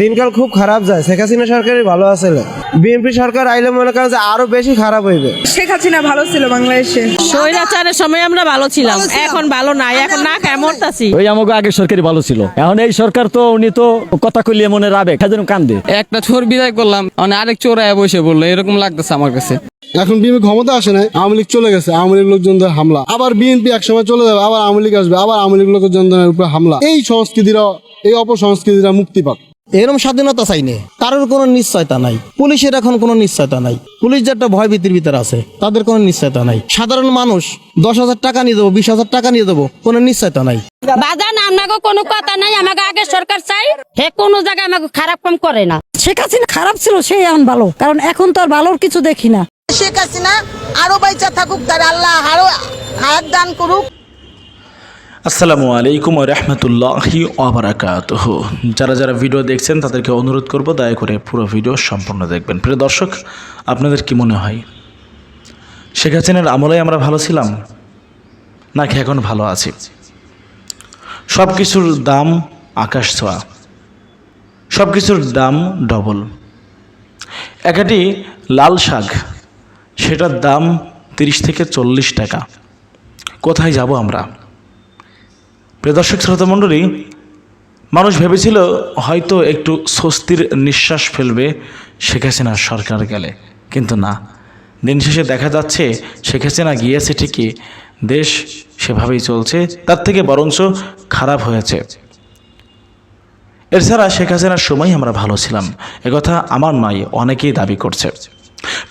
দিনকাল খুব খারাপ যায়। শেখ হাসিনা সরকারই ভালো আছে বিএনপি সরকার আইলে মনে করেন যে আরও বেশি খারাপ হইবে। শেখ হাসিনা ভালো ছিল বাংলাদেশে। স্বৈরাচারের সময় আমরা ভালো ছিলাম। এখন ভালো নাই। এখন না কেমন আছি? ওই আমাকে আগে সরকারি ভালো ছিল। এখন এই সরকার তো উনি তো কথা কইলে মনে রাবে। খাদের কান্দে। একটা চোর বিদায় করলাম। মানে আরেক চোর আয়া বসে বলল এরকম লাগতেছে আমার কাছে। এখন বিএনপি ক্ষমতা আসে নাই আওয়ামী লীগ চলে গেছে আওয়ামী লীগ লোকজনদের হামলা। আবার বিএনপি একসময় চলে যাবে আবার আওয়ামী লীগ আসবে আবার আওয়ামী লীগ লোকজনদের উপরে হামলা। এই সংস্কৃতিরা এই অপসংস্কৃতিরা মুক্তি পাক। এরকম স্বাধীনতা চাইনে কারোর কোনো নিশ্চয়তা নাই। পুলিশের এখন কোনো নিশ্চয়তা নাই। পুলিশ যে একটা ভয় ভীতির ভিতরে আছে তাদের কোনো নিশ্চয়তা নাই। সাধারণ মানুষ দশ হাজার টাকা নিয়ে দেবো বিশ হাজার টাকা নিয়ে দেবো কোনো নিশ্চয়তা নাই। বাজান আমাকে কোনো কথা নাই আমাকে আগে সরকার চাই হে কোনো জায়গায় আমাকে খারাপ কাম করে না। শেখ হাসিনা খারাপ ছিল সে এখন ভালো। কারণ এখন তো আর ভালোর কিছু দেখি না। শেখ হাসিনা আরও বাইচা থাকুক, তার আল্লাহ আরও হায়াত দান করুক। আসসালামু আলাইকুম রহমতুল্লাহি ওবরাকাতহ যারা যারা ভিডিও দেখছেন, তাদেরকে অনুরোধ করব দয়া করে পুরো ভিডিও সম্পূর্ণ দেখবেন। প্রিয় দর্শক, আপনাদের কি মনে হয়? শেখ হাসিনার আমলে আমরা ভালো ছিলাম, নাকি এখন ভালো আছি? সব কিছুর দাম আকাশ ছোঁয়া সব কিছুর দাম ডবল। একাটি লাল শাক সেটার দাম তিরিশ থেকে চল্লিশ টাকা। কোথায় যাব আমরা? প্রিয় দর্শক, শ্রোতা মণ্ডলী, মানুষ ভেবেছিল হয়তো একটু স্বস্তির নিঃশ্বাস ফেলবে শেখ হাসিনার সরকার গেলে। কিন্তু না। দিন শেষে দেখা যাচ্ছে শেখ হাসিনা গিয়েছে ঠিকই, দেশ সেভাবেই চলছে, তার থেকে বরঞ্চ খারাপ হয়েছে। এছাড়া শেখ হাসিনার সময় আমরা ভালো ছিলাম। একথা আমার নয়, অনেকেই দাবি করছে।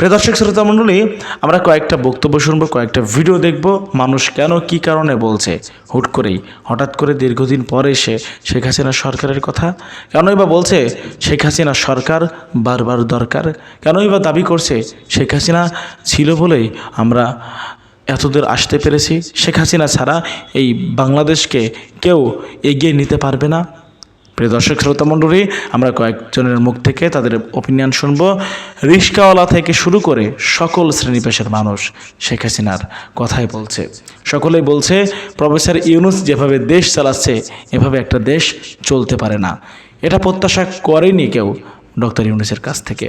প্রিয় দর্শক শ্রোতা মণ্ডলী, আমরা কয়েকটা বক্তব্য শুনব, কয়েকটা ভিডিও দেখব, মানুষ কেন, কি কারণে বলছে, হুট করেই। হঠাৎ করে দীর্ঘদিন পরে এসে শেখ হাসিনা সরকারের কথা, কেনই বা বলছে শেখ হাসিনা সরকার বারবার দরকার? কেনই বা দাবি করছে শেখ হাসিনা ছিল বলেই আমরা এতদূর আসতে পেরেছি? শেখ হাসিনা ছাড়া এই বাংলাদেশকে কেউ এগিয়ে নিতে পারবে না? প্রিয় দর্শক, শ্রোতা মণ্ডলী, আমরা কয়েকজনের মুখ থেকে তাদের ওপিনিয়ন শুনব। রিস্কাওয়ালা থেকে শুরু করে সকল শ্রেণি পেশার মানুষ শেখ হাসিনার কথাই বলছে। সকলেই বলছে, প্রফেসর ইউনুস যেভাবে দেশ চালাচ্ছে, এভাবে একটা দেশ চলতে পারে না। এটা প্রত্যাশা করেনি কেউ ডক্টর ইউনুসের কাছ থেকে।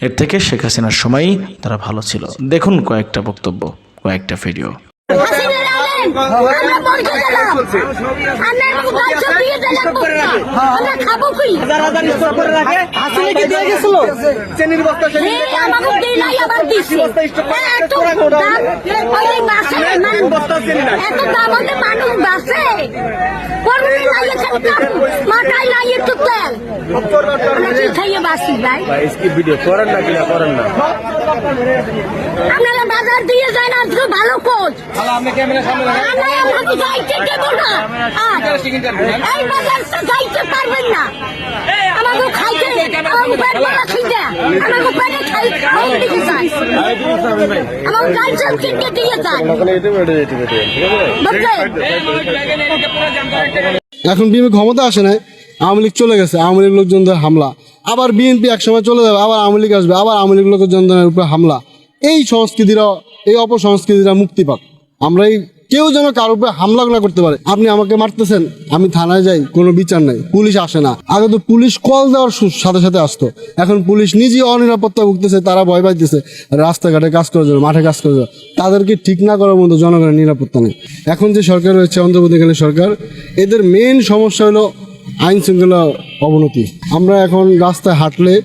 এর থেকে শেখ হাসিনার সময়ই তারা ভালো ছিল। দেখুন কয়েকটা বক্তব্য, কয়েকটা ভিডিও হাসিনার আমরা বসে গেলাম। আমরা গাছ দিয়ে দিলাম আমরা খাব কি? হাসিনা কি দিয়ে গেছিল? হে আমাকে দিলাই আবার দিছে। এত দাম ওই বাসে এত দাম হলে মানুষ বাসে করলে লাগে খাইতাম মাথায় ভাই তো তেল আমরা কি খাইয়ে বাসি ভাই। আপনারা বাজার দিয়ে যান তো ভালো কোচ আমরা আমাকে যাইতে দেবো না। আর এই বাজারটা যাইতে পারবেন না। আমাকে খাইতে আমাকে পেট ভরা খিদে আমাকে পেটে খাই খাওয়ার দিকে যান আমাকে গাল কিনতে দিয়ে যান এখন বিএনপি ক্ষমতা আসে নাই আওয়ামী লীগ চলে গেছে আওয়ামী লীগ লোকজনদের হামলা। আবার বিএনপি একসময় চলে যাবে আবার আওয়ামী লীগ আসবে আবার আওয়ামী লীগ লোকজনদের উপরে হামলা। এই সংস্কৃতিরা এই অপসংস্কৃতিরা মুক্তি পাক। আমরা এই কেউ যেন কারও উপরে হামলা না করতে পারে। আপনি আমাকে মারতেছেন, আমি থানায় যাই, কোনো বিচার নাই, পুলিশ আসে না। আগে তো পুলিশ কল দেওয়ার সাথে সাথে আসতো। এখন পুলিশ নিজেই অনিরাপত্তা ভুগতেছে, তারা ভয় পাইতেছে, রাস্তাঘাটে কাজ করার জন্য, মাঠে কাজ করার জন্য। তাদেরকে ঠিক না করার মতো জনগণের নিরাপত্তা নেই। এখন যে সরকার রয়েছে, অন্তর্বর্তীকালীন সরকার, এদের মেন সমস্যা হলো আইন শৃঙ্খলা অবনতি। আমরা এখন রাস্তায় হাঁটলে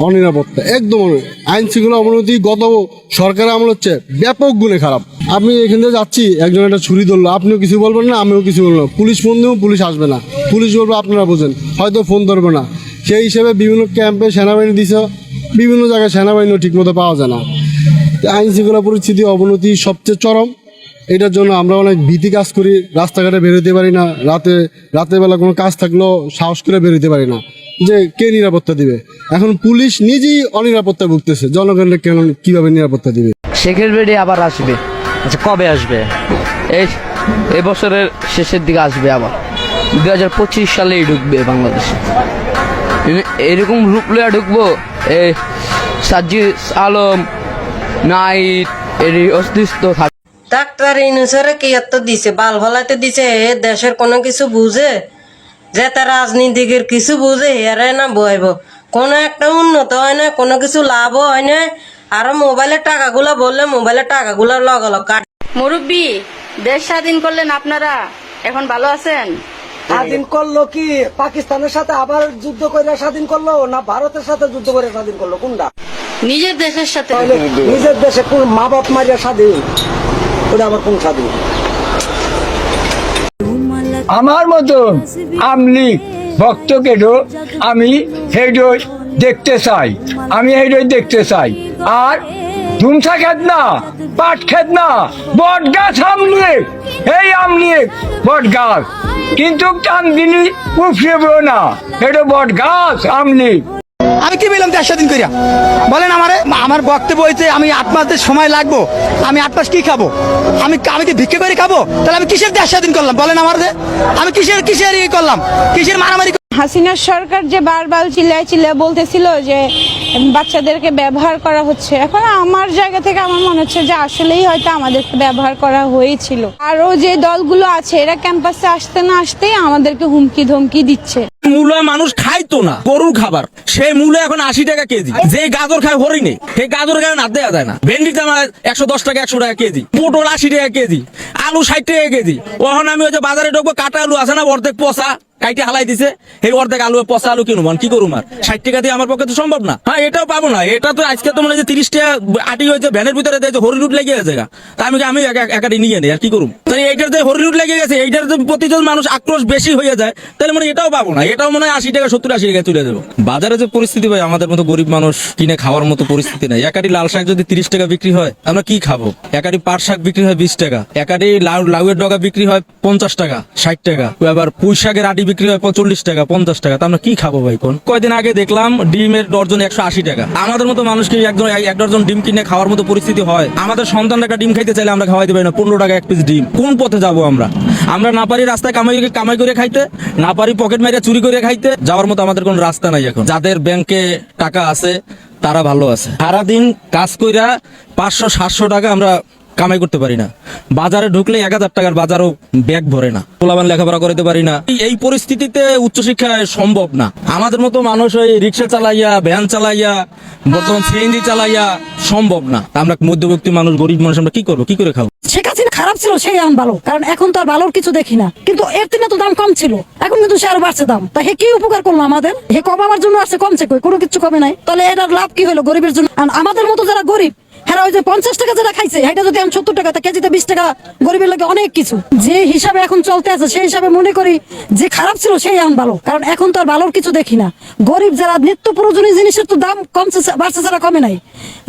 অনিরাপত্তা, একদম আইন শৃঙ্খলা অবনতি, গত সরকার আমল হচ্ছে ব্যাপক গুণে খারাপ। আমি এখান থেকে যাচ্ছি, একজন একটা ছুরি ধরলো, আপনিও কিছু বলবেন না, আমিও কিছু বলব পুলিশ ফোন দেবো, পুলিশ আসবে না। পুলিশ বলব, আপনারা বোঝেন। হয়তো ফোন ধরবে না। সেই হিসেবে বিভিন্ন ক্যাম্পে সেনাবাহিনী দিছে, বিভিন্ন জায়গায় সেনাবাহিনীও ঠিকমতো পাওয়া যায় না। আইন শৃঙ্খলা পরিস্থিতি, অবনতি সবচেয়ে চরম। এটার জন্য আমরা অনেক ভীতি কাজ করি, রাস্তাঘাটে বেরোতে পারি না, রাতে, রাতের বেলা কোনো কাজ থাকলেও সাহস করে বেরোতে পারি না। যে কে নিরাপত্তা দিবে? এখন পুলিশ নিজেই অনিরাপত্তা ভুগতেছে, জনগণের কেন, কীভাবে নিরাপত্তা দিবে? শেখের বেডে আবার আসবে। আচ্ছা কবে আসবে? এই এই বছরের শেষের দিকে আসবে আবার। দুই হাজার পঁচিশ সালেই ঢুকবে বাংলাদেশে। এরকম রূপ লইয়া ঢুকবো, এই সাজিদ আলম নাইট এর অস্তিত্ব থাকবে। ডাক্তার ইনুসরে কি এত দিছে? বাল ফলাইতে দিছে এ দেশের কোনো কিছু বুঝে? যে তার রাজনীতিকের কিছু বুঝে হেরে না বইব। কোনো একটা উন্নত হয় না কোনো কিছু লাভও হয় না। আর মোবাইলের টাকাগুলো বললে মোবাইলের টাকাগুলো লগ লগ কাট। মুরব্বী দেশ স্বাধীন করলেন আপনারা? এখন ভালো আছেন? স্বাধীন করল কি? পাকিস্তানের সাথে আবার যুদ্ধ করে স্বাধীন করল না ভারতের সাথে যুদ্ধ করে স্বাধীন করল? কোনটা? নিজের দেশের সাথে? নিজের দেশে কোন মা বাপ মারিয়া স্বাধীন? ওটা আবার কোন স্বাধীন আমার মতন আমলি ভক্তকেরও আমি হেডই দেখতে চাই। আমি হেডই দেখতে চাই। আর ধুমসা খেত না, পাট খেত না বট গাছ আমলিয়ে, এই আমলিয়ে বট গাছ কিন্তু টান দিলি উফরেব না এটা বট গাছ আমলি। আমি কি বললাম দেড় দিন করিয়া বলেন আমারে আমার বক্তব্য হয়েছে আমি আট মাসের সময় লাগবো, আমি আট মাস কি খাব? আমি আমি কি ভিক্ষে করে খাব? তাহলে আমি কিসের দেড় দিন করলাম? বলেন আমার। আমি কিসের কিসের ইয়ে করলাম? কিসের মারামারি হাসিনার সরকার যে বারবার চিল্লায় চিল্লায় বলতেছিল যে বাচ্চাদেরকে ব্যবহার করা হচ্ছে। এখন আমার জায়গা থেকে আমার মনে হচ্ছে যে আসলেই হয়তো আমাদেরকে ব্যবহার করা হয়েছিল। আরও যে দলগুলো আছে, এরা ক্যাম্পাসে আসতে না আসতেই আমাদেরকে হুমকি ধমকি দিচ্ছে। মূলা মানুষ খাইতো না, গরুর খাবার। সেই মূলা এখন আশি টাকা কেজি। যে গাজর খায় হরিণে, সেই গাজর খায় না দেওয়া যায় না। ভেন্ডির আমার একশো দশ টাকা, একশো টাকা কেজি। পটল আশি টাকা কেজি, আলু ষাট টাকা কেজি। ওখানে আমি ওই যে বাজারে ঢুকবো, কাটা আলু আছে না, অর্ধেক পচা। কাইটে হালাই দিছে এই অর্ধেক আলু, পচা আলু কি করুম আর? ষাট টাকা দিয়ে আমার পক্ষে তো সম্ভব না। হ্যাঁ এটাও পাবো না। এটা তো আজকে তো মনে যে তিরিশ টাকা আটি হয়েছে, ভ্যানের ভিতরে দেয় লেগে গেছে তা আমি আমি একাটি নিয়ে নেই, আর কি করুম? তাহলে এইটার যে লেগে গেছে, এইটার মানুষ আক্রোশ বেশি হয়ে যায়, তাহলে মানে এটাও পাবো না। এটাও মনে হয় আশি টাকা, সত্তর আশি টাকা তুলে দেবো। বাজারে যে পরিস্থিতি ভাই, আমাদের মতো গরিব মানুষ কিনে খাওয়ার মতো পরিস্থিতি নাই। একাটি লাল শাক যদি তিরিশ টাকা বিক্রি হয়, আমরা কি খাব? একাটি পাট শাক বিক্রি হয় বিশ টাকা। একাটি লাউ লাউয়ের ডগা বিক্রি হয় পঞ্চাশ টাকা, ষাট টাকা। আবার পুঁই শাকের আটি বিক্রি হয় চল্লিশ টাকা, পঞ্চাশ টাকা। তা আমরা কি খাব ভাই কোন? কয়দিন আগে দেখলাম ডিমের ডর্জন একশো আশি টাকা। আমাদের মতো মানুষকে একজন এক ডর্জন ডিম কিনে খাওয়ার মতো পরিস্থিতি হয়। আমাদের সন্তান একটা ডিম খাইতে চাইলে আমরা খাওয়াইতে পারি না। পনেরো টাকা এক পিস ডিম। কোন পথে যাব আমরা? আমরা না পারি রাস্তায় কামাই কামাই করে খাইতে, না পারি পকেট মেরে চুরি করে খাইতে। যাওয়ার মতো আমাদের কোনো রাস্তা নাই এখন। যাদের ব্যাংকে টাকা আছে, তারা ভালো আছে। সারাদিন কাজ কইরা পাঁচশো, সাতশো টাকা আমরা কামাই করতে পারি না। বাজারে ঢুকলে এক হাজার টাকার বাজারও ব্যাগ ভরে না। পোলাবান লেখাপড়া করতে পারি না। এই- পরিস্থিতিতে উচ্চশিক্ষা সম্ভব না। আমাদের মতো মানুষ ওই রিক্সা চালাইয়া, ভ্যান চালাইয়া, বর্তমান সিএনজি চালাইয়া সম্ভব না। আমরা মধ্যবর্তী মানুষ, গরিব মানুষ, আমরা কি করব? কি করে খাব? শেখ হাসিনা খারাপ ছিল, সেই এখন ভালো। কারণ এখন তো আর ভালোর কিছু দেখি না। কিন্তু এর দিনে তো দাম কম ছিল। এখন কিন্তু সে আরও বাড়ছে দাম। তা হে কি উপকার করল আমাদের? হে কমাবার জন্য আছে কমছে কই? কোনো কিছু কমে নাই। তাহলে এটার লাভ কি হলো গরিবের জন্য? আমাদের মতো যারা গরিব হ্যাঁ ওই যে পঞ্চাশ টাকা যেটা খাইছে সেটা যদি সত্তর টাকা কেজিতে বিশ টাকা, গরিবের লাগে অনেক কিছু। যে হিসাবে এখন চলতে আছে, সেই হিসাবে মনে করি যে খারাপ ছিল, সেই এখন ভালো। কারণ এখন তো আর ভালোর কিছু দেখি না। গরিব যারা নিত্য প্রয়োজনীয় জিনিসের তো দাম কমছে বাড়ছে কমে নাই।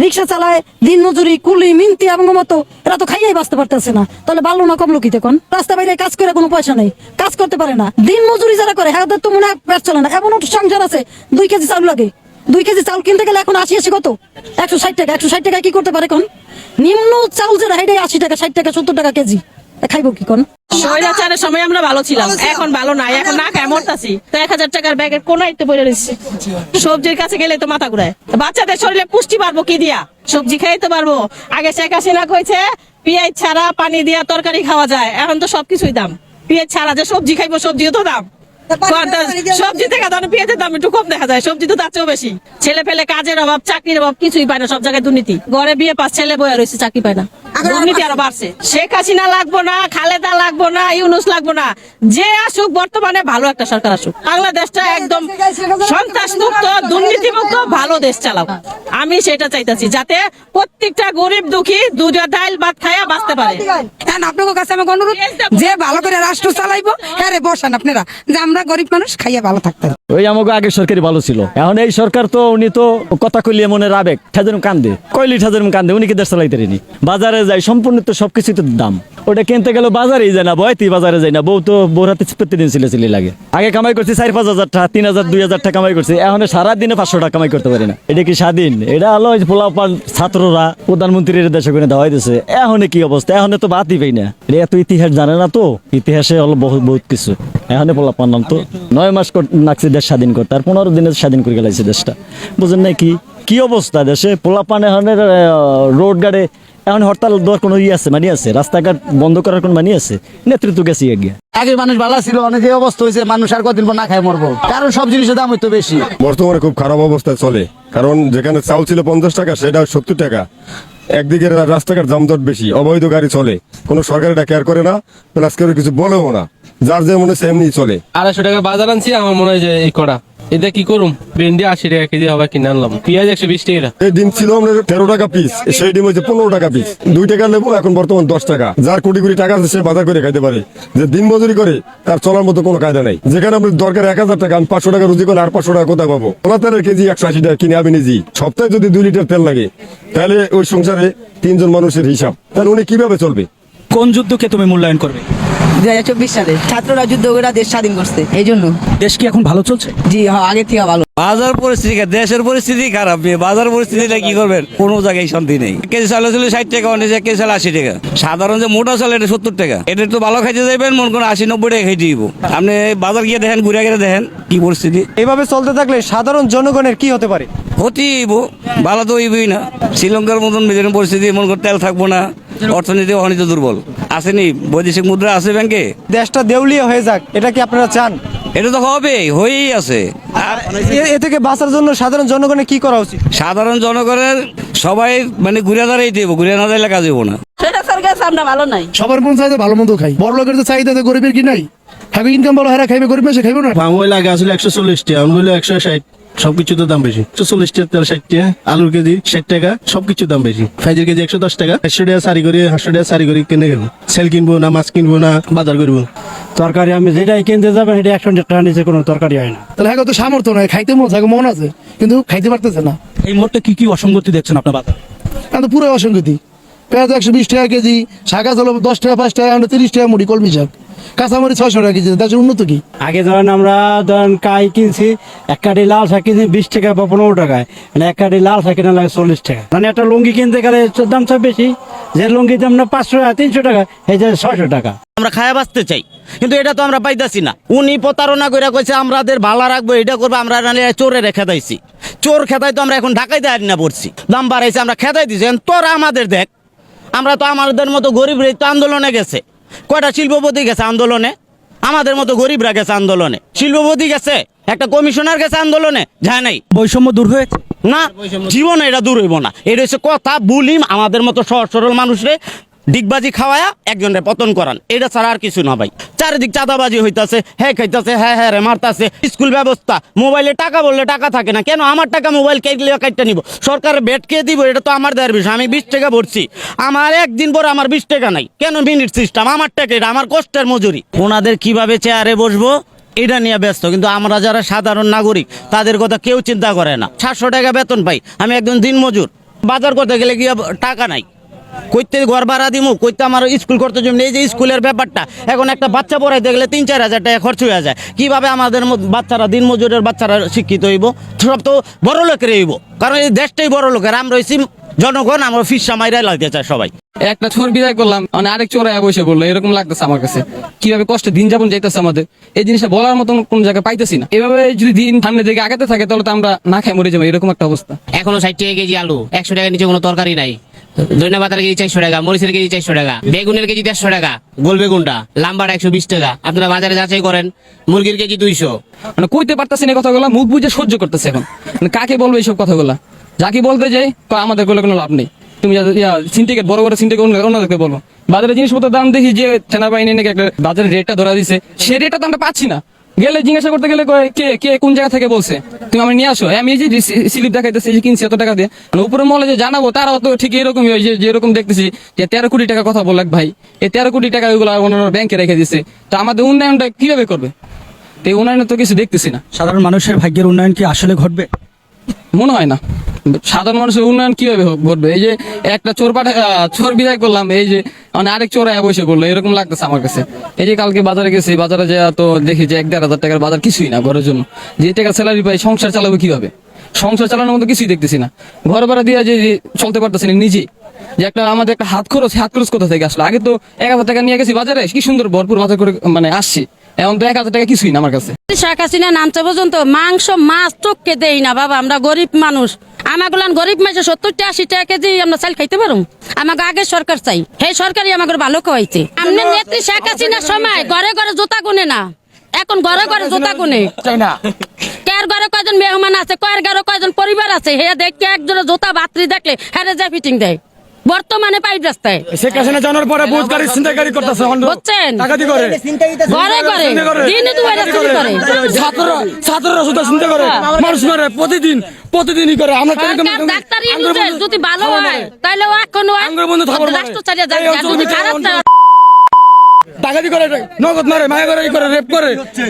রিক্সা চালায়, দিন মজুরি, কুলি, মিনতি এবং মতো, এরা তো খাইয়াই বাঁচতে পারতেছে না। তাহলে বাড়লো না, কমলো কি তখন রাস্তা বাইরে কাজ করে কোনো পয়সা নেই, কাজ করতে পারে না। দিন মজুরি যারা করে হ্যাঁ তো মনে হয় চলে না। এমন সংসার আছে, দুই কেজি চাউল লাগে। দুই কেজি চাউল কিনতে গেলে এখন আশি আশি কত? একশো ষাট টাকা, একশো ষাট টাকা কি করতে পারে কোন? নিম্ন চাল যে হেঁটে আশি টাকা, ষাট টাকা, সত্তর টাকা কেজি। খাইবো কি কোন? সময় আমরা ভালো ছিলাম, এখন ভালো নাই, এখন এক হাজার টাকার কোন সবজির কাছে গেলে তো মাথা ঘুরায়। বাচ্চাদের শরীরে পুষ্টি পারব কি দিয়া? সবজি খাইতে পারব। আগে পেঁয়াজ ছাড়া পানি দিয়া তরকারি খাওয়া যায়, এখন তো সবকিছুই দাম। পেঁয়াজ ছাড়া যে সবজি খাইবো, সবজিও তো দাম। সবজি থেকে ধরো পেঁয়াজের দাম একটু কম দেখা যায়, সবজি তো তার বেশি। ছেলে পেলে কাজের অভাব, চাকরির অভাব, কিছুই পায় না সব জায়গায় দুর্নীতি। ঘরে বিয়ে পাস, ছেলে বয়ে রয়েছে, চাকরি পায় না। দুর্নীতি আরও বাড়ছে। শেখ হাসিনা লাগবো না খালেদা লাগবো না ইউনুস লাগবো না। যে আসুক বর্তমানে ভালো একটা সরকার আসুক। বাংলাদেশটা একদম সন্ত্রাস মুক্ত দুর্নীতি মুক্ত ভালো দেশ চালাও। আমি সেটা চাইতেছি যাতে প্রত্যেকটা গরিব দুঃখী দুটা ডাইল ভাত খায়া বাঁচতে পারে। আপনাদের কাছে আমার অনুরোধ যে ভালো করে রাষ্ট্র চালাইবো। হ্যাঁ রে বসান আপনারা যে আমরা গরিব মানুষ খাইয়া ভালো থাকতে ওই আমাকে আগের সরকারই ভালো ছিল। এখন এই সরকার তো উনি তো কথা কইলিয়ে মনে আবেগ ঠাজরম কান্দে। কইলি ঠাজরম কান্দে উনি কি দেশ চালাইতে বাজারে যায় সম্পূর্ণ তো সবকিছু তো দাম। ওটা কিনতে গেলে বাজারেই যায় না বয়তি বাজারে যায় না। বউ তো বউর হাতে প্রতিদিন ছিলে ছিলে লাগে। আগে কামাই করছি চার, পাঁচ হাজার টাকা, তিন হাজার, দুই হাজার টাকা কামাই করছি। এখন সারা দিনে পাঁচশো টাকা কামাই করতে পারি না। এটা কি স্বাধীন? এটা ওই পোলাও পান ছাত্ররা প্রধানমন্ত্রীর দেশে করে দেওয়া হইতেছে। এখন কি অবস্থা? এখন তো বাদই পাই না। এটা এত ইতিহাস জানে না তো? ইতিহাসে হলো বহুত বহুত কিছু। এখন পোলা পানলাম তো নয় মাস নাকছি দেশ স্বাধীন করতে। আর পনেরো দিনে স্বাধীন করে গেলাইছে দেশটা। বুঝেন না কি? কি অবস্থা দেশে? পোলা পানে রোড গাড়ে এখন হরতাল দেওয়ার কোনো ইয়ে আছে মানে আছে? রাস্তাঘাট বন্ধ করার কোনো মানে আছে? নেতৃত্ব গেছে এগিয়ে আগে মানুষ ভালো ছিল অনেক এই অবস্থা হয়েছে মানুষ আর কদিন না খায় মরবো। কারণ সব জিনিসের দাম হইতো বেশি। বর্তমানে খুব খারাপ অবস্থায় চলে। কারণ যেখানে চাউল ছিল পঞ্চাশ টাকা সেটা সত্তর টাকা। একদিকে রাস্তাঘাট জামজট বেশি অবৈধ গাড়ি চলে। কোনো সরকার এটা কেয়ার করে না প্লাস কেউ কিছু বলেও না। যার যে মনে হচ্ছে এমনি চলে। আড়াইশো টাকা বাজার আনছি আমার মনে হয় যে এই করা এটা কি করুম? ভেন্ডি আশি টাকা কেজি হবে কিনে আনলাম। পেঁয়াজ একশো বিশ টাকা। এই ডিম ছিল আমাদের তেরো টাকা পিস সেই ডিম হচ্ছে পনেরো টাকা পিস দুই টাকা লেবু, এখন বর্তমান দশ টাকা। যার কোটি কোটি টাকা আছে, সে বাজার করে খাইতে পারে। যে দিন মজুরি করে, তার চলার মতো কোনো কায়দা নাই। যেখানে আপনার দরকার এক হাজার টাকা, আমি পাঁচশো টাকা রুজি করে আর পাঁচশো টাকা কোথায় পাবো? ওনার তেলের কেজি একশো আশি টাকা কিনে আমি নিজেই সপ্তাহে যদি দুই লিটার তেল লাগে, তাহলে ওই সংসারে তিনজন মানুষের হিসাব। তাহলে উনি কীভাবে চলবে? কোন যুদ্ধকে তুমি মূল্যায়ন করবে? দুই হাজার চব্বিশ সালে। ছাত্ররা যুদ্ধ করে দেশ স্বাধীন করছে এই জন্য। দেশ কি এখন ভালো চলছে? জি হ্যাঁ আগে থেকে ভালো। বাজার পরিস্থিতি দেশের পরিস্থিতি খারাপ বাজার পরিস্থিতিটা কি করবেন? কোনো জায়গায় শান্তি নেই। কেজি চাল ছিল ষাট টাকা অনেক কেজি চাল আশি টাকা। সাধারণ যে মোটা চাল এটা সত্তর টাকা। এটা তো ভালো খাইতে যাবেন মন করে আশি নব্বই টাকা খাইতে দিব আপনি বাজার গিয়ে দেখেন ঘুরে গিয়ে দেখেন কি পরিস্থিতি। এভাবে চলতে থাকলে সাধারণ জনগণের কি হতে পারে? হতেইব ভালো তো হইবই না। শ্রীলঙ্কার মতন মেজের পরিস্থিতি মন করে তেল থাকব না। অর্থনীতি অনিত দুর্বল। আসেনি? বৈদেশিক মুদ্রা আছে ব্যাংকে? দেশটা দেউলিয়া হয়ে যাক এটা কি আপনারা চান? এটা তো হবে হয়েই আছে। আর এ- থেকে বাঁচার জন্য সাধারণ জনগণের কি করা উচিত? সাধারণ জনগণের সবাই মানে ঘুরে দাঁড়াই দেবো ঘুরে না দাঁড়ালে কাজ হইব না। সেটা সরকার আমরা ভালো নাই। সবার মন চাইতে ভালো মন্দ খাই। বড় লোকের তো চাহিদা তো গরিবের কি নাই? হ্যাভি ইনকাম বলো হারা খাইবে গরিব সে খাইবে না? পামোয়েল আগে আসলে একশো চল্লিশ টাকা আমি বলি একশো ষাট। সবকিছু তো দাম বেশি। চল্লিশ টাকা তেল ষাট টাকা আলুর কেজি ষাট টাকা সবকিছু দাম বেশি। ফাইজের কেজি একশো দশ টাকা একশো টাকা সারি করে হাঁসশো টাকা সারি করে কিনে গেল সেল কিনবো না মাছ কিনবো না বাজার করব। তরকারি আমি যেটাই কিনতে যাবেন সেটা একশো টাকা নিচে কোনো তরকারি হয় না। তাহলে হ্যাঁ তো সামর্থ্য নয় খাইতে মন থাকে মন আছে কিন্তু খাইতে পারতেছে না। এই মুহূর্তে কি কি অসঙ্গতি দেখছেন আপনার বাজার? এখন তো পুরো অসঙ্গতি। পেঁয়াজ একশো বিশ টাকা কেজি শাক হলো দশ টাকা পাঁচ টাকা এখন তিরিশ টাকা মুড়ি কলমি শাক। কাঁচামরি ছয়শো টাকা কেজি দেশের উন্নত কি? আগে ধরেন আমরা ধরেন কাই কিনছি এক কাটি লাল শাক কিনছি বিশ টাকা বা পনেরো টাকায়। মানে এক কাটি লাল শাক কিনা লাগে চল্লিশ টাকা। মানে একটা লুঙ্গি কিনতে গেলে দাম সব বেশি। যে লুঙ্গির দাম না পাঁচশো টাকা তিনশো টাকা এই যে ছয়শো টাকা। আমরা খায়া বাঁচতে চাই কিন্তু এটা তো আমরা পাইতাছি না। উনি প্রতারণা করে কইছে আমাদের ভালো রাখব এটা করব। আমরা নাহলে চোরে রেখে দাইছি। চোর খেতাই তো আমরা এখন ঢাকাইতে আনি না পড়ছি। দাম বাড়াইছে আমরা খেতাই এখন তোরা আমাদের দেখ আমরা তো আমাদের মতো গরিব তো আন্দোলনে গেছে। কয়টা শিল্পপতি গেছে আন্দোলনে? আমাদের মতো গরিবরা গেছে আন্দোলনে। শিল্পপতি গেছে একটা কমিশনার গেছে আন্দোলনে যায় নাই। বৈষম্য দূর হয়েছে? না জীবনে এটা দূর হইব না। এটা হচ্ছে কথা বুলিম আমাদের মতো সহজ সরল মানুষরে ডিগবাজি খাওয়ায়া একজনের পতন করান। এটা ছাড়া আর কিছু না ভাই। চারিদিক চাঁদাবাজি হইতাছে হ্যাঁ খাইতাছে হ্যাঁ হ্যাঁ রে মারতাছে। স্কুল ব্যবস্থা, মোবাইলে টাকা বললে টাকা থাকে না। কেন আমার টাকা মোবাইল কেটে কাটটা নিব? সরকারের বেড কে দিব? এটা তো আমার দেওয়ার বিষয়, আমি বিশ টাকা ভরছি। আমার একদিন পর আমার বিশ টাকা নাই। কেন মিনিট সিস্টেম আমার টাকা এটা, আমার কষ্টের মজুরি। ওনাদের কীভাবে চেয়ারে বসবো? এটা নিয়ে ব্যস্ত। কিন্তু আমরা যারা সাধারণ নাগরিক, তাদের কথা কেউ চিন্তা করে না। সাতশো টাকা বেতন পাই। আমি একজন দিন মজুর বাজার করতে গেলে গিয়ে টাকা নাই। কইতে ঘর ভাড়া দিমু কইতে আমার স্কুল করতে জন্য এই যে স্কুলের ব্যাপারটা এখন একটা বাচ্চা পড়াইতে গেলে তিন চার হাজার টাকা খরচ হয়ে যায়। কীভাবে আমাদের বাচ্চারা দিন মজুরের বাচ্চারা শিক্ষিত হইব? সব তো বড় লোকের হইব। কারণ এই দেশটাই বড় লোকের আমরা হইছি জনগণ আমরা ফিসা মাইরাই লাগতে চাই সবাই। একটা চোর বিদায় করলাম মানে আরেক চোর বসে বলল এরকম লাগতেছে আমার কাছে। কীভাবে কষ্টে দিন যাপন যাইতেছে আমাদের এই জিনিসটা বলার মতন কোন জায়গায় পাইতেছি না। এভাবে যদি দিন সামনে দিকে আগাতে থাকে তাহলে তো আমরা না খাই মরে যাব এরকম একটা অবস্থা। এখনও ষাট টাকা কেজি আলু একশো টাকা নিচে কোনো তরকারি নাই। ধনিয়া পাতার কেজি চারশো টাকা, মরিচের কেজি চারশো টাকা, বেগুনের কেজি দেড়শো টাকা, গোল বেগুনটা, লাম্বার একশো বিশ টাকা। আপনারা বাজারে যাচাই করেন, মুরগির কেজি দুইশো। মানে কইতে পারতেছি না এই কথাগুলো, মুখ বুঝে সহ্য করতেছে এখন। মানে কাকে বলব এইসব কথাগুলো? যাকে বলতে যাই আমাদের কোনো কোনো লাভ নেই। তুমি সিন্ডিকেট বড় বড় সিন্ডিকেট অন্যদেরকে বলব। বাজারে জিনিসপত্রের দাম দেখি যে, সেনাবাহিনী নাকি একটা বাজারের রেটটা ধরা দিছে সেই রেটটা তো আমরা পাচ্ছি না। গেলে জিজ্ঞাসা করতে গেলে কে কে কোন জায়গা থেকে বলছে? তুমি আমি নিয়ে আসো। আমি এই যে স্লিপ দেখাইতেছি যে কিনছি এত টাকা দিয়ে। মানে উপরে মলে যে জানাব তারাও তো ঠিক এরকমই হয় যে এরকম দেখতেছি যে তেরো কোটি টাকা কথা বললাক ভাই। এই তেরো কোটি টাকা ওইগুলো অন্যান্য ব্যাংকে রেখে দিছে। তো আমাদের উন্নয়নটা কীভাবে করবে? তো উন্নয়নের তো কিছু দেখতেছি না। সাধারণ মানুষের ভাগ্যের উন্নয়ন কি আসলে ঘটবে? মনে হয় না। সাধারণ মানুষের উন্নয়ন কীভাবে ঘটবে? এই যে একটা চোর পাঠা চোর বিদায় করলাম, এই যে মানে আরেক চোর বসে করল এরকম লাগতেছে আমার কাছে। এই যে কালকে বাজারে গেছি, বাজারে যা তো দেখি যে এক দেড় হাজার টাকার বাজার কিছুই না ঘরের জন্য। যে টাকা স্যালারি পাই, সংসার চালাবো কীভাবে? সংসার চালানোর মতো কিছুই দেখতেছি না। ঘর ভাড়া দিয়ে যে যে চলতে পারতেছি না নিজে। যে একটা আমাদের একটা হাত খরচ হাত খরচ কোথা থেকে আসলো? আগে তো এক হাজার টাকা নিয়ে গেছি বাজারে, কি সুন্দর ভরপুর বাজার করে মানে আসছি। এখন তো এক হাজার টাকা কিছুই না আমার কাছে। শেখ হাসিনা নামতে পর্যন্ত মাংস মাছ চোখকে দেই না বাবা আমরা গরিব মানুষ। আমাগুলান গরিব মাসে সত্তরটা আশি টাকা কেজি আমরা চাল খাইতে পারো আমাকে আগে সরকার চাই। সেই সরকারই আমাকে ভালো খাওয়াইছে আপনি নেত্রী শেখ হাসিনার সময় ঘরে ঘরে জুতা গুনে না। এখন ঘরে ঘরে জুতা গুনে। কার ঘরে কয়জন মেহমান আছে কয়ের ঘরে কয়জন পরিবার আছে হে দেখে একজনের জুতা বাতরি দেখলে হ্যাঁ যা ফিটিং দেয়। বর্তমানে পাইপ রাস্তায়। শেখ হাসিনা জানার পরে গাড়ি করতেছে বুঝছেন? করে। ঘরে দিনে চুরি করে। ছাত্র ছাত্ররা শুধু চিন্তা করে। মানুষ মারে। প্রতিদিন প্রতিদিনই করে। আমরা ডাক্তার যদি ভালো হয় তাহলে এখন রাষ্ট্র চালিয়ে আর অঞ্চল যদি খারাপ না ডাকাতি করে নগদ মারে মায়া করে করে রেপ করে।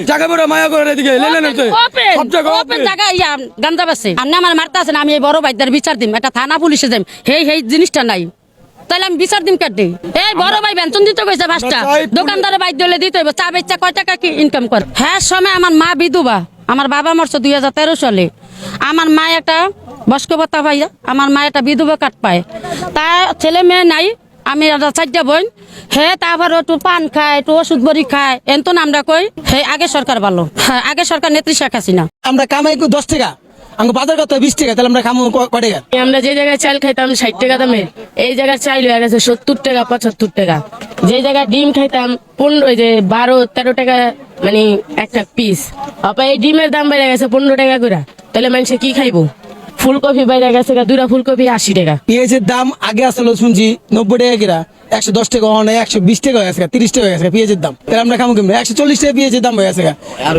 জায়গা বেড়ে মায়া করে এদিকে হচ্ছে ওপেন ওপেন জায়গা ইয়া গান্দা বাসে আপনি আমার মারতে আছেন আমি এই বড় ভাইদের বিচার দিম একটা থানা পুলিশে যাই হেই হেই জিনিসটা নাই। তাহলে আমি বিচার দিম কাটে। এই বড় ভাই বেতন দিতে কইছে পাঁচটা। দোকানদারে বাইর দিলে দিতে হইব। চা বেচা কয় টাকা কি ইনকাম করে? হ্যাঁ সময় আমার মা বিধবা। আমার বাবা মরছে দুই হাজার তেরো সালে। আমার মা একটা বয়স্ক ভাতা পাই আমার মা একটা বিধবা কাট পায়। তা ছেলে মেয়ে নাই। আমি একটা চারটা বোন। হে তারপর একটু পান খায় একটু ওষুধ বড়ি খায় এন এত আমরা কই? হে আগে সরকার ভালো। হ্যাঁ আগে সরকার নেত্রী শেখ হাসিনা। আমরা কামাই দশ টাকা আমাকে বাজার কত বিশ টাকা তাহলে আমরা খামো ক- টাকা? আমরা যে জায়গায় চাল খাইতাম ষাট টাকা দামে এই জায়গায় চাল হয়ে গেছে সত্তর টাকা পঁচাত্তর টাকা। যে জায়গায় ডিম খাইতাম পনেরো ওই যে বারো তেরো টাকা মানে একটা পিস অপা এই ডিমের দাম বেড়ে গেছে পনেরো টাকা করে তাহলে মানুষে কি খাইবো? ফুলকপি বাইরে গেছে দুটা ফুলকপি আশি টাকা। পেঁয়াজের দাম আগে আসলে শুনছি নব্বই টাকা কিরা একশো দশ টাকা হওয়া নাই একশো বিশ টাকা হয়ে গেছে তিরিশ টাকা হয়ে গেছে পেঁয়াজের দাম। তাহলে আমরা খামো কেমন একশো চল্লিশ টাকা পেঁয়াজের দাম হয়ে গেছে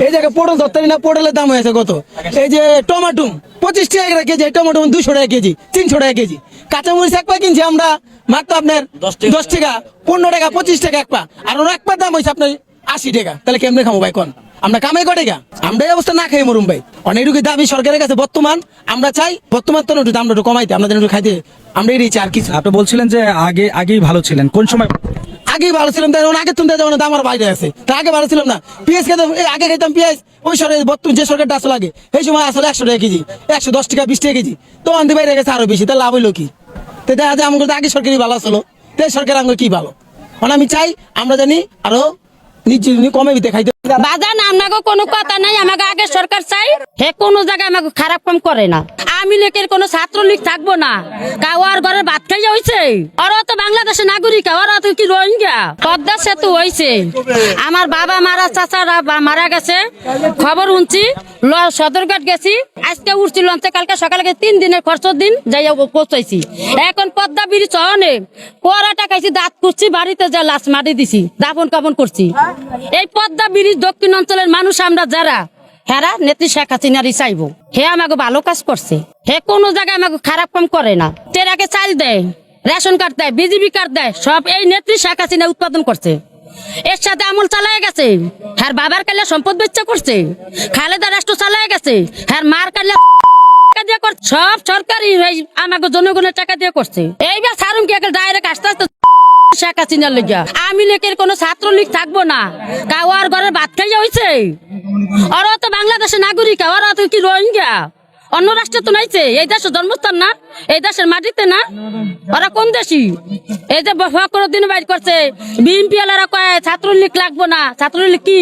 এই জায়গায় পটল ধরতারি না পটলের দাম হয়ে গেছে কত? এই যে টমাটুম পঁচিশ টাকা কেজি টমাটুম দুশো টাকা কেজি তিনশো টাকা কেজি। কাঁচামরিচ এক পা কিনছি আমরা মাত্র আপনার দশ টাকা। পনেরো টাকা পঁচিশ টাকা এক পা। আর ওর এক পা দাম হয়েছে আপনার আশি টাকা। তাহলে কেমনে খামো ভাই কোন? আমরা কামাই করে গা। আমরা এই অবস্থা না খাই মরুম ভাই। অনেকটুকু দাবি সরকারের কাছে বর্তমান আমরা চাই বর্তমান তো একটু দামটা একটু কমাইতে আমরা যেন একটু খাইতে। আমরা এটাই চাই আর কিছু আপনি বলছিলেন যে আগে আগেই ভালো ছিলেন। কোন সময়? আগেই ভালো ছিলাম তাই আগে তুমি যেমন দাম আর বাইরে আছে। তা আগে ভালো ছিলাম না। পেঁয়াজ খেতে আগে খেতাম পেঁয়াজ। ওই সরকার বর্তমান যে সরকারটা আসলে আগে এই সময় আসলে একশো টাকা কেজি একশো দশ টাকা বিশ টাকা কেজি। তো আনতে বাইরে গেছে আরও বেশি তাহলে লাভ হইল কি? তো দেখা যায় আমাকে আগে সরকারই ভালো আসলো। তাই সরকার আমাকে কি ভালো? মানে আমি চাই আমরা জানি আরও নিচে কমে দিতে খাইতে বাজান আমাকে কোনো কথা নাই আমাকে আগে সরকার চাই, হে কোনো জায়গায় আমাকে খারাপ কাম করে না। আমি লীগের কোনো ছাত্রলীগ থাকব না। কাওয়ার ঘরের ভাত খাইয়া হয়েছে ওরা তো বাংলাদেশের নাগরিক, ওরা তো কি রোহিঙ্গা? পদ্মা সেতু হয়েছে আমার বাবা মারা, চাচারা মারা গেছে। খবর শুনছি সদরঘাট গেছি। আজকে উঠছি লঞ্চে, কালকে সকালে তিন দিনের খরচর দিন যাইয়া পৌঁছাইছি। এখন পদ্মা ব্রিজ অনে পরাটা খাইছি, দাঁত করছি বাড়িতে যা লাশ মারি দিছি দাপন কাপন করছি। এই পদ্মা ব্রিজ দক্ষিণ অঞ্চলের মানুষ আমরা যারা, হেরা নেত্রী শেখ হাসিনারই চাইব। হে আমাকে ভালো কাজ করছে। হে কোনো জায়গায় আমাকে খারাপ কাম করে না। টেরাকে চাল দেয়, রেশন কার্ড দেয়, বিজিবি কার্ড দেয়, সব এই নেত্রী শেখ হাসিনা উৎপাদন করছে। এর সাথে আমল চালায় গেছে। হ্যার বাবার কালে সম্পদ বেচা করছে। খালেদা রাষ্ট্র চালায় গেছে। হ্যার মার কালে টাকা দিয়ে করছে সব সরকারি আমাকে জনগণের টাকা দিয়ে করছে। এইবার সারুম কি ডাইরেক্ট আস্তে আস্তে শেখ হাসিনার লেগা আমি লীগের কোনো ছাত্রলীগ থাকব না। কাওয়ার ঘরে ভাত খাইয়া হয়েছে ওরা তো বাংলাদেশের নাগরিক, ওরা তো কি রোহিঙ্গা? অন্য রাষ্ট্রে তো নাইছে। এই দেশের জন্মস্থান না, এই দেশের মাটিতে না। ওরা কোন দেশি? এই যে দিন বাইর করছে। বিএনপি এলারা কয়, ছাত্রলীগ লাগবো না। ছাত্রলীগ কি?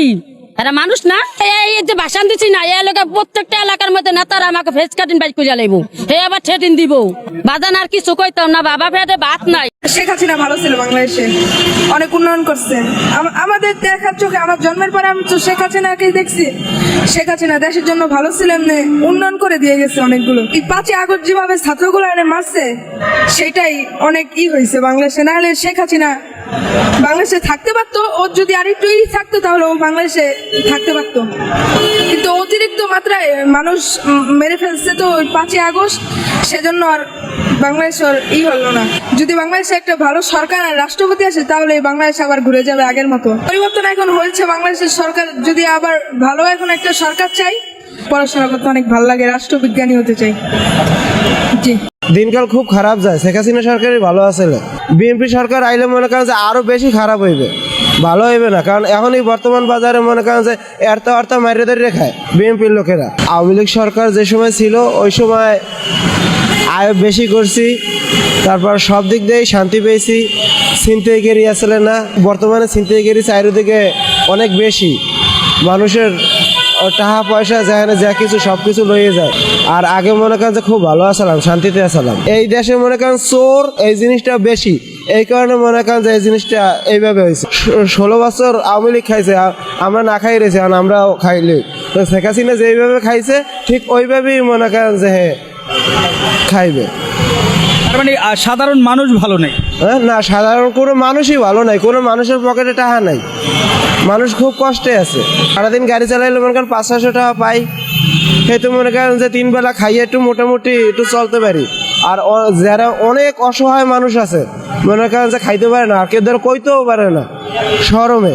এরা মানুষ না? এই যে ভাষণ দিছি না এই প্রত্যেকটা এলাকার মধ্যে নেতারা আমাকে ফেস কাটিন বাইর করিয়া লাইব। হে আবার ঠেটিন দিব। বাজান আর কিছু কইতাম না, বাবা ফেটে ভাত নাই। ভালো ছিল বাংলাদেশে। অনেক উন্নয়ন করছে। আমাদের চোখে, আমার জন্মের আমি তো দেখছি। দেশের জন্য ভালো ছিল এমনি, উন্নয়ন করে দিয়ে গেছে অনেকগুলো। যেভাবে ছাত্রগুলো সেটাই অনেক ই হয়েছে বাংলাদেশে। বাংলাদেশে থাকতে পারতো, ওর যদি আরেকটু ই থাকতো, তাহলে ও বাংলাদেশে থাকতে পারতো। কিন্তু অতিরিক্ত মাত্রায় মানুষ মেরে ফেলছে তো ওই পাঁচই আগস্ট, সেজন্য আর বাংলাদেশের ই হলো না। যদি বাংলাদেশে একটা ভালো সরকার আর রাষ্ট্রপতি আসে, তাহলে বাংলাদেশ আবার ঘুরে যাবে আগের মতো। পরিবর্তন এখন হয়েছে বাংলাদেশের সরকার, যদি আবার ভালো এখন একটা সরকার চাই পড়াশোনা করতে অনেক ভালো লাগে, রাষ্ট্রবিজ্ঞানী হতে চাই। জি। দিনকাল খুব খারাপ যায়। শেখ হাসিনা সরকারই ভালো আছে বিএনপি সরকার আইলে মনে করেন যে আরও বেশি খারাপ হইবে। ভালো হইবে না, কারণ এখনই বর্তমান বাজারে মনে করেন যে এরতা অর্থা মারিয়ে ধরে খায় বিএনপির লোকেরা। আওয়ামী লীগ সরকার যে সময় ছিল, ওই সময় আয় বেশি করছি, তারপর সব দিক দিয়েই শান্তি পেয়েছি। ছিনতাইগিরি আসলে না, বর্তমানে ছিনতাইগিরি চারিদিকে অনেক বেশি। মানুষের টাকা পয়সা যেখানে যা কিছু, সব কিছু লইয়ে যায়। আর আগে মনে করেন যে খুব ভালো আসালাম, শান্তিতে আসালাম। এই দেশে মনে করেন চোর এই জিনিসটা বেশি। এই কারণে মনে করেন যে এই জিনিসটা এইভাবে হয়েছে। ষোলো বছর আওয়ামী লীগ খাইছে আমরা না খাই রয়েছি, আর আমরাও খাইলি তো শেখ হাসিনা যেইভাবে খাইছে, ঠিক ওইভাবেই মনে করেন যে হ্যাঁ খাইবে। তার মানে সাধারণ মানুষ ভালো নেই। হ্যাঁ না, সাধারণ কোনো মানুষই ভালো নাই, কোনো মানুষের পকেটে টাকা নাই। মানুষ খুব কষ্টে আছে। সারাদিন গাড়ি চালাইলে মনে করেন পাঁচ ছশো টাকা পাই। সেহেতু মনে করেন যে তিন বেলা খাইয়ে একটু মোটামুটি একটু চলতে পারি। আর যারা অনেক অসহায় মানুষ আছে, মনে করেন যে খাইতে পারে না, আর কেউ ধর কইতেও পারে না, শরমে।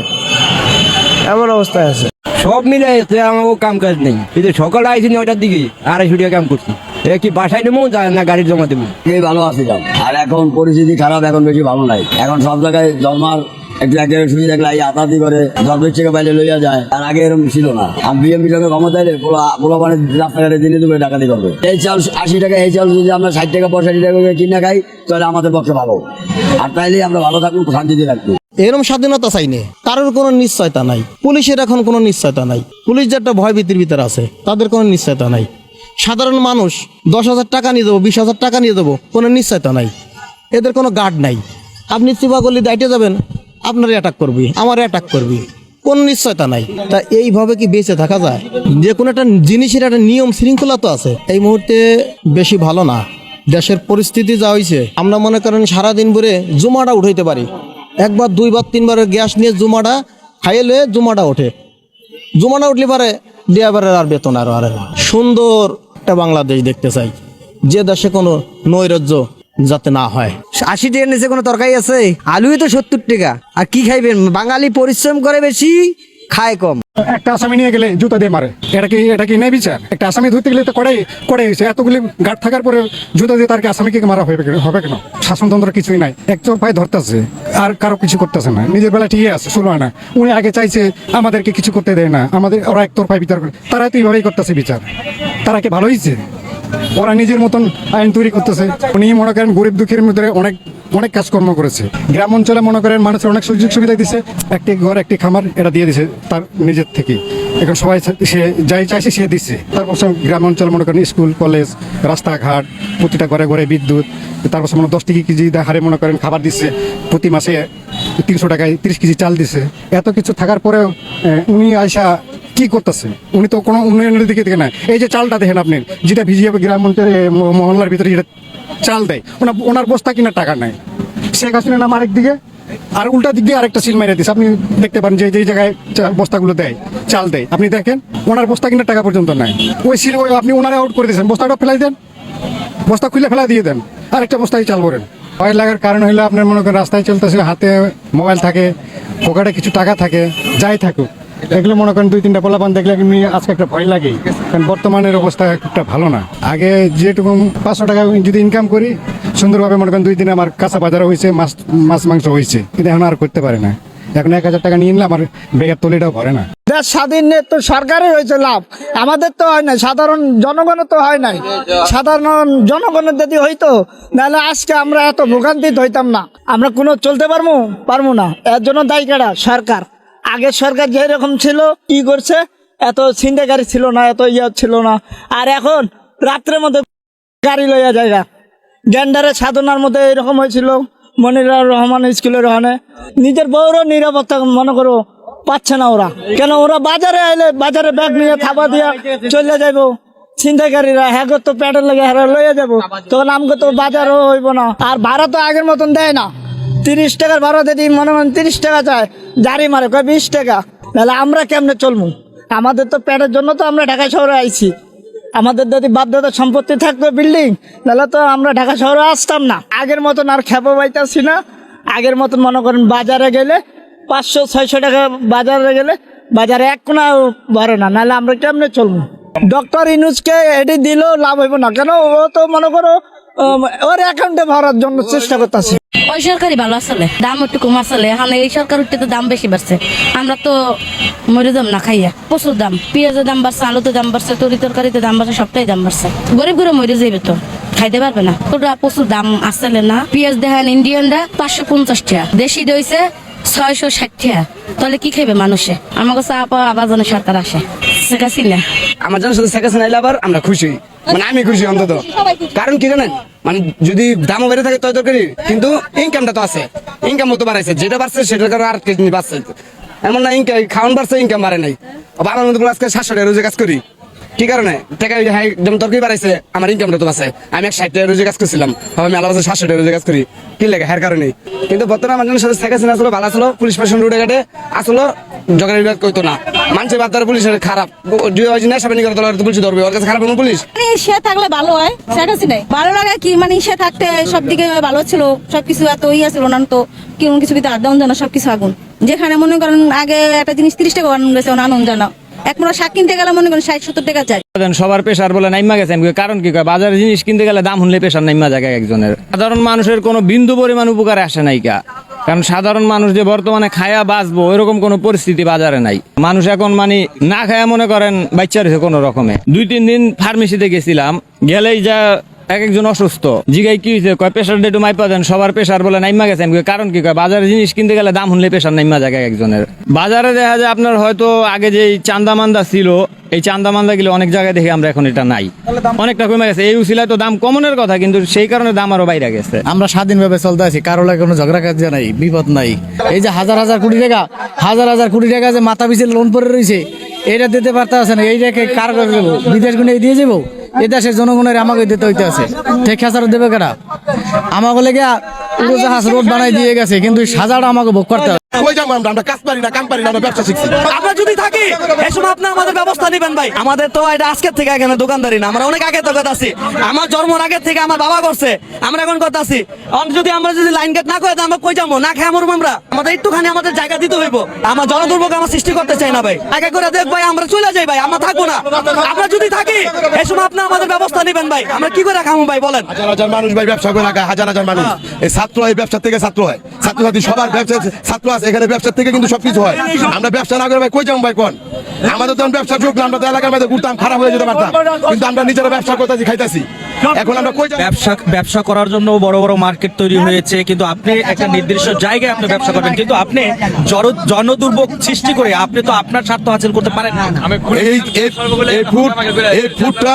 এমন অবস্থায় আছে। সব মিলে আমার কাম কাজ নেই। কিন্তু সকালে আইসি নয়টার দিকে, আড়াইশো টাকা কাম করছি। এ কি বাসায় নেব না গাড়ি জমা দেবো? এই ভালো আছিলাম আর এখন পরিস্থিতি খারাপ এখন বেশি ভালো নাই। এখন সব জায়গায় জন্মার একটু একটা সুবিধা দেখলে এই আতাতি করে জন্মের থেকে বাইরে লইয়া যায়। আর আগে এরকম ছিল না। আর বিএমপি সঙ্গে ক্ষমতা এলে পোলা পোলা মানে রাস্তাঘাটে দিনে দুপুরে ডাকাতি করবে। এই চাল আশি টাকা এই চাল যদি আমরা ষাট টাকা পঁয়ষট্টি টাকা করে কিনে খাই তাহলে আমাদের পক্ষে ভালো। আর তাইলে আমরা ভালো থাকব শান্তিতে থাকব এরকম স্বাধীনতা চাই নে। কারোর কোনো নিশ্চয়তা নাই। পুলিশের এখন কোনো নিশ্চয়তা নাই। পুলিশ যে একটা ভয় ভীতির ভিতরে আছে তাদের কোনো নিশ্চয়তা নাই। সাধারণ মানুষ দশ হাজার টাকা নিয়ে দেবো, বিশ হাজার টাকা নিয়ে দেবো, কোনো নিশ্চয়তা নাই। এদের কোনো গার্ড নাই। আপনি করলে দায়িত্বে যাবেন আপনার অ্যাটাক করবি আমার অ্যাটাক করবি, কোনো নিশ্চয়তা নাই। তা এইভাবে কি বেঁচে থাকা যায়? যে কোনো একটা জিনিসের একটা নিয়ম শৃঙ্খলা তো আছে। এই মুহূর্তে বেশি ভালো না। দেশের পরিস্থিতি যা হয়েছে আমরা মনে করেন সারাদিন ভরে জুমাটা উঠাইতে পারি। একবার, দুইবার তিনবার গ্যাস নিয়ে জুমাটা খাইলে জুমাটা ওঠে। জুমাটা উঠলে পারে ড্রাইভারের আর বেতন আরও, আরে সুন্দর একটা বাংলাদেশ দেখতে চাই। যে দেশে কোনো নৈরাজ্য যাতে না হয়। আশি টাকার নিচে কোনো তরকারি আছে? আলুই তো সত্তর টাকা। আর কি খাইবেন? বাঙালি পরিশ্রম করে বেশি খায় কম। একটা আসামি নিয়ে গেলে জুতা দিয়ে মারে। এটা কি এটা কি নেই বিচার একটা আসামি ধরতে গেলে তো কড়াই কড়াই হয়েছে। এতগুলি গার্ড থাকার পরে জুতা দিয়ে তার আসামিকে মারা হবে কেন হবে কেন? শাসনতন্ত্র কিছুই নাই। একচোর পায়ে ধরতেছে। আর কারও কিছু করতেছে না। নিজের বেলা ঠিকই আছে শুরু হয় না। উনি আগে চাইছে আমাদেরকে কিছু করতে দেয় না। আমাদের ওরা একতর পায়ে বিচার করে। তারা তো এইভাবেই করতেছে বিচার। তারা কি ভালো হয়েছে ওরা নিজের মতন আইন তৈরি করতেছে। উনি মনে করেন গরিব দুঃখের মধ্যে অনেক অনেক কাজকর্ম করেছে। গ্রাম অঞ্চলে মনে করেন মানুষের অনেক সুযোগ সুবিধা দিচ্ছে একটি ঘর, একটি খামার এটা দিয়ে দিছে তার নিজের থেকে। এখন সবাই সে যাই চাইছে সে দিচ্ছে তারপর গ্রাম অঞ্চল মনে করেন স্কুল, কলেজ, রাস্তাঘাট, প্রতিটা ঘরে ঘরে বিদ্যুৎ তারপর মনে দশ টাকা কেজি হারে মনে করেন খাবার দিচ্ছে প্রতি মাসে তিনশো টাকায় তিরিশ কেজি চাল দিছে। এত কিছু থাকার পরেও উনি আয়সা কি করতেছে উনি তো কোনো উন্নয়নের দিকে থেকে না এই যে চালটা দেখেন আপনি, যেটা ভিজিয়ে গ্রাম মহল্লার ভিতরে যেটা চাল দেয়, ওনার ওনার বস্তা কিনার টাকা নাই। শেখ হাসিনা নাম আরেক দিকে, আর উল্টা দিক দিয়ে আরেকটা সিল মেরে দিচ্ছে আপনি দেখতে পারেন যে যে জায়গায় বস্তাগুলো দেয়, চাল দেয়। আপনি দেখেন, ওনার বস্তা কিনার টাকা পর্যন্ত নাই। ওই সিল, ওই আপনি ওনারে আউট করে দিয়েছেন। বস্তাটা ফেলাই দেন। বস্তা খুলে ফেলা দিয়ে দেন। আর একটা বস্তায় চাল ভরেন। ভয় লাগার কারণ হইল আপনার মনে করেন রাস্তায় চলতেছে, হাতে মোবাইল থাকে, পকেটে কিছু টাকা থাকে, যাই থাকুক। এগুলো মনে করেন দুই তিনটা পোলাপান দেখলে এমনি আজকে একটা ভয় লাগে কারণ বর্তমানের অবস্থা একটা ভালো না। আগে যেটুকু পাঁচশো টাকা যদি ইনকাম করি সুন্দরভাবে মনে করেন দুই দিনে আমার কাঁচা বাজারও হয়েছে মাছ মাছ মাংস হয়েছে কিন্তু এখন আর করতে পারে না। এখন এক হাজার টাকা নিয়ে নিলে আমার বেগার তলিটাও ভরে না। দেশ স্বাধীন তো সরকারের হয়েছে লাভ। আমাদের তো হয় নাই সাধারণ জনগণের তো হয় নাই। সাধারণ জনগণের যদি হইতো নাহলে আজকে আমরা এত ভোগান্তিত হইতাম না। আমরা কোনো চলতে পারব পারব না। এর জন্য দায়ী কারা? সরকার। আগের সরকার যেরকম ছিল, কি করছে? এত ছিনতে গাড়ি ছিল না, এত ইয়ে ছিল না। আর এখন রাত্রের মধ্যে গাড়ি লইয়া জায়গা গ্যান্ডারের সাধনার মধ্যে এরকম হয়েছিল মনিরার রহমান স্কুলের ওখানে। নিজের বউরও নিরাপত্তা মনে করো পাচ্ছে না ওরা। কেন ওরা বাজারে আইলে বাজারে ব্যাগ নিয়ে থাবা দিয়ে চলে যাইবো। ছিনতাইকারীরা হ্যাঁ তো প্যাডেল লেগে হ্যাঁ লইয়া যাব। তখন আমাকে তো বাজারও হইব না। আর ভাড়া তো আগের মতন দেয় না। তিরিশ টাকার ভাড়া যদি মনে মনে তিরিশ টাকা চায়। জারি মারে, কয় বিশ টাকা? তাহলে আমরা কেমনে চলবো আমাদের তো প্যাডের জন্য তো আমরা ঢাকা শহরে আইছি। আমাদের যদি বাধ্যতা সম্পত্তি থাকতো বিল্ডিং তাহলে তো আমরা ঢাকা শহরে আসতাম না। আগের মতন আর খেপো পাইতাছি না। আগের মতন মনে করেন বাজারে গেলে পাঁচশো, ছয়শো টাকা বাজারে গেলে বাজারে এক কোনা ভরে না। নাহলে আমরা কেমনে চলবো ডক্টর ইনুজকে এটি দিলেও লাভ হইব না। কেন? ও তো মনে করো ওর অ্যাকাউন্টে ভরার জন্য চেষ্টা করতেছে। ওই সরকারি ভালো আসলে। দাম একটু কম আসলে। এখন এই সরকার উঠতে তো দাম বেশি বাড়ছে। আমরা তো মরে দাম না খাইয়া। প্রচুর দাম। পেঁয়াজের দাম বাড়ছে আলুতে দাম বাড়ছে তরি তরকারিতে দাম বাড়ছে সবটাই দাম বাড়ছে। গরিব গরিব মরে যাবে তো। খাইতে পারবে না। ওটা প্রচুর দাম আসলে না। পেঁয়াজ দেখেন ইন্ডিয়ানরা পাঁচশো পঞ্চাশ টাকা। দেশি দইছে ছয়শো ষাট টাকা। তাহলে কি খাইবে মানুষে? আমার কাছে আপা আবার যেন সরকার আসে। শেখ হাসিনা। আমার জন্য শুধু আবার আমরা খুশি। মানে আমি খুশি অন্তত। কারণ কি জানেন? মানে যদি দামও বেড়ে থাকে তয় তরকারি কিন্তু ইনকামটা তো আছে। ইনকাম তো বাড়াইছে। যেটা বাড়ছে সেটার কারণে আর কেজি বাড়ছে। এমন না ইনকাম খাওয়ান বাড়ছে ইনকাম বাড়ে নাই। বাবার আমার মতো আজকে সাতশো টাকা রোজে কাজ করি। কি কারণে? টাকা যেমন তরকারি বাড়াইছে, আমার ইনকামটা তো আছে আমি এক ষাট টাকা রোজে কাজ করছিলাম। আমি আলাদা বছর সাতশো টাকা রোজে কাজ করি। কি লাগে, হ্যার কারণে? কিন্তু বর্তমানে আমার সাথে সেকেন্ড আসলো ভালো আসলো, পুলিশ প্রশাসন রোডে ঘাটে আসলো জগাড়ি কইতো না। মানুষের বার্তার পুলিশের খারাপ। নেশা পানি করে তোলা পুলিশ ধরবে, ওর কাছে খারাপ পুলিশ? মানে সে থাকলে ভালো হয়, শেখ হাসিনাই ভালো লাগে কি মানে সে থাকতে সব দিকে ভালো ছিল, সবকিছু এত ইয়ে ছিল না তো কেমন কিছু ভিতরে আদান জানা সবকিছু আগুন। যেখানে মনে করেন আগে একটা জিনিস তিরিশ টাকা আনন্দ গেছে আনন্দ জানা। শাক কিনতে গেলে মনে করেন ষাট, সত্তর টাকা চাই। সবার পেশার বলে নাইমা গেছে। কারণ কি বাজারে জিনিস কিনতে গেলে দাম হলে পেশার নাইমা একজনের। সাধারণ মানুষের কোনো বিন্দু পরিমাণ উপকারে আসে নাই কা। কারণ সাধারণ মানুষ যে বর্তমানে খায়া বাঁচবো এরকম কোনো পরিস্থিতি বাজারে নাই। মানুষ এখন মানে না খায়া মনে করেন বাচ্চা রয়েছে কোনো রকমে। দুই, তিন দিন ফার্মেসিতে গেছিলাম। গেলেই যা এক একজন অসুস্থ। জিগাই কি হয়েছে কয় প্রেশার ডেটু মাইপা দেন সবার প্রেশার বলে নাইমা গেছে। আমি কারণ কি? কয় বাজারে জিনিস কিনতে গেলে দাম শুনলে প্রেশার নাইমা জায়গা একজনের। বাজারে দেখা যায় আপনার হয়তো আগে যে চান্দা মান্দা ছিল এই চান্দা মান্দা গুলো অনেক জায়গায় দেখি আমরা এখন এটা নাই। অনেকটা কমে গেছে। এই উসিলায় তো দাম কমনের কথা কিন্তু সেই কারণে দাম আরও বাইরে গেছে। আমরা স্বাধীনভাবে চলতে আছি কারও লাগে কোনো ঝগড়া কাজ নাই বিপদ নাই। এই যে হাজার হাজার কোটি টাকা হাজার হাজার কোটি টাকা যে মাথা পিছিয়ে লোন পড়ে রয়েছে এটা দিতে পারতে আছে না এইটাকে কার করে দেবো বিদেশ গুনে দিয়ে যাব? এ দেশের জনগণের আমাকে দিতে হইতে আছে ঠিক হাজার দেবে কেনা আমাকে লেগে উড়োজাহাজ রোড বানাই দিয়ে গেছে, কিন্তু সাজাটা আমাকে ভোগ করতে কই যাব আমরা? আমরা কাজ পারি না কাম পারি না আমরা ব্যবসা শিখছি। আমরা যদি থাকি এই সময় আপনি আমাদের ব্যবস্থা নেবেন ভাই। আমাদের তো এটা আজকের থেকে এখানে দোকানদারি না আমরা অনেক আগে তো কথা আছি আমার জন্মের আগে থেকে আমার বাবা করছে আমরা এখন কথা আছি যদি আমরা যদি লাইন গেট না করে আমরা কই যাব? না খেয়ে মরবো আমরা। আমাদের একটুখানি আমাদের জায়গা দিতে হইব। আমার জনদুর্ভোগ আমার সৃষ্টি করতে চাই না ভাই। আগে করে দেখ ভাই আমরা চলে যাই ভাই আমরা থাকব না। আমরা যদি থাকি এই সময় আপনি আমাদের ব্যবস্থা নেবেন ভাই। আমরা কি করে খামো ভাই বলেন? হাজার হাজার মানুষ ভাই ব্যবসা করে রাখা হাজার হাজার মানুষ। এই ছাত্র এই ব্যবসা থেকে ছাত্র হয়। ছাত্রছাত্রী সবার ব্যবসা ছাত্র আছে এখানে ব্যবসা থেকে কিন্তু সবকিছু হয়। আমরা ব্যবসা না করে ভাই কই যাব ভাই কোন? আমাদের তখন ব্যবসা ঢুকলে আমরা তো এলাকার মধ্যে ঘুরতাম খারাপ হয়ে যেতে পারতাম। কিন্তু আমরা নিজেরা ব্যবসা করতেছি খাইতেছি। এখন আমরা কই যাব? ব্যবসা ব্যবসা করার জন্য বড় বড় মার্কেট তৈরি হয়েছে কিন্তু আপনি একটা নির্দিষ্ট জায়গায় আপনি ব্যবসা করবেন। কিন্তু আপনি জন- জনদুর্ভোগ সৃষ্টি করে আপনি তো আপনার স্বার্থ হাসিল করতে পারেন না। এই এই- এই ফুড এই ফুডটা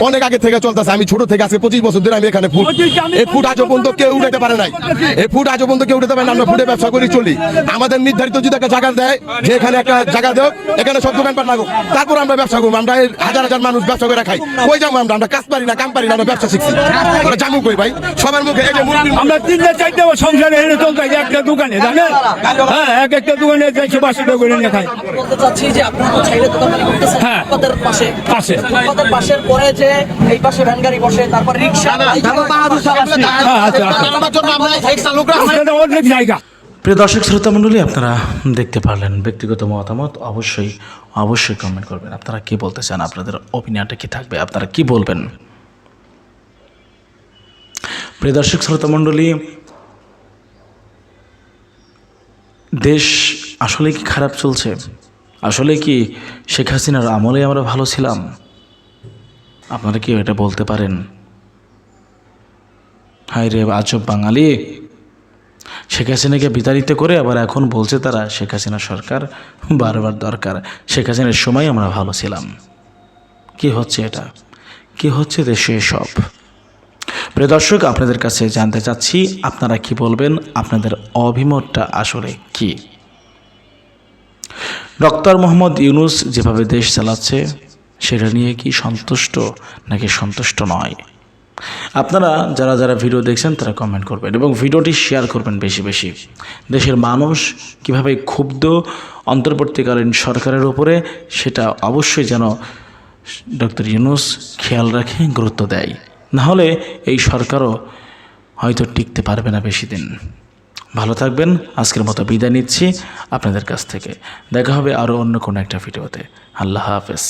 অনেক আগে থেকে চলতেছে। আমি ছোট থেকে আজকে পঁচিশ বছর ধরে আমি এখানে ফুড এই ফুড আজও পর্যন্ত কেউ উঠাতে পারে নাই। এই ফুড আজও পর্যন্ত কেউ উঠাতে পারে না আমরা ফুডে ব্যবসা করি চলি। আমাদের নির্ধারিত যদি একটা জায়গা দেয় যে এখানে একটা জায়গা দেও এখানে সব দোকানপাট লাগো তারপর আমরা ব্যবসা করব আমরা হাজার হাজার মানুষ ব্যবসা করে খাই কই যাব আমরা আমরা কাজ পারি না কাম পারি না আমরা ব্যবসা শিখছি আমরা জামু কই ভাই সবার মুখে এই যে মুরব্বি- আমরা তিনটে চারটে সংসারে হেরে চলতে হয় একটা দোকানে জানেন হ্যাঁ এক একটা দোকানে টাকা করে নিয়ে খাই বলতে চাচ্ছি যে আপনারা চাইলে দোকানদারি করতেছেন হ্যাঁ। ফুটপাতের পাশে পাশে। পাশের পরে যে এই পাশে ভ্যান গাড়ি বসে তারপর রিক্সা হ্যাঁ আচ্ছা আচ্ছা এটা অনেক জায়গা প্রিয় দর্শক, শ্রোতা মণ্ডলী, আপনারা দেখতে পারলেন ব্যক্তিগত মতামত। অবশ্যই অবশ্যই কমেন্ট করবেন। আপনারা কি বলতে চান? আপনাদের অপিনিয়নটা কি থাকবে? আপনারা কি বলবেন? প্রিয় দর্শক, শ্রোতা মণ্ডলী, দেশ আসলে কি খারাপ চলছে? আসলে কি শেখ হাসিনার আমলে আমরা ভালো ছিলাম? আপনারা কি এটা বলতে পারেন? হায় রে আজব বাঙালি শেখ হাসিনাকে বিতাড়িত করে আবার এখন বলছে তারা শেখ হাসিনা সরকার বারবার দরকার। শেখ হাসিনার সময় আমরা ভালো ছিলাম। কি হচ্ছে এটা? কি হচ্ছে দেশে সব প্রিয় দর্শক, আপনাদের কাছে জানতে চাচ্ছি, আপনারা কি বলবেন? আপনাদের অভিমতটা আসলে কি? ডক্টর মোহাম্মদ ইউনুস যেভাবে দেশ চালাচ্ছে, সেটা নিয়ে কি সন্তুষ্ট নাকি সন্তুষ্ট নয়? আপনারা যারা যারা ভিডিও দেখছেন, তারা কমেন্ট করবেন এবং ভিডিওটি শেয়ার করবেন বেশি বেশি। দেশের মানুষ কীভাবে ক্ষুব্ধ অন্তর্বর্তীকালীন সরকারের উপরে, সেটা অবশ্যই যেন ডক্টর ইউনুস খেয়াল রাখে, গুরুত্ব দেয়। নাহলে এই সরকারও হয়তো টিকতে পারবে না বেশি দিন। ভালো থাকবেন, আজকের মতো বিদায় নিচ্ছি আপনাদের কাছ থেকে। দেখা হবে আরও অন্য কোনো একটা ভিডিওতে আল্লাহ হাফেজ।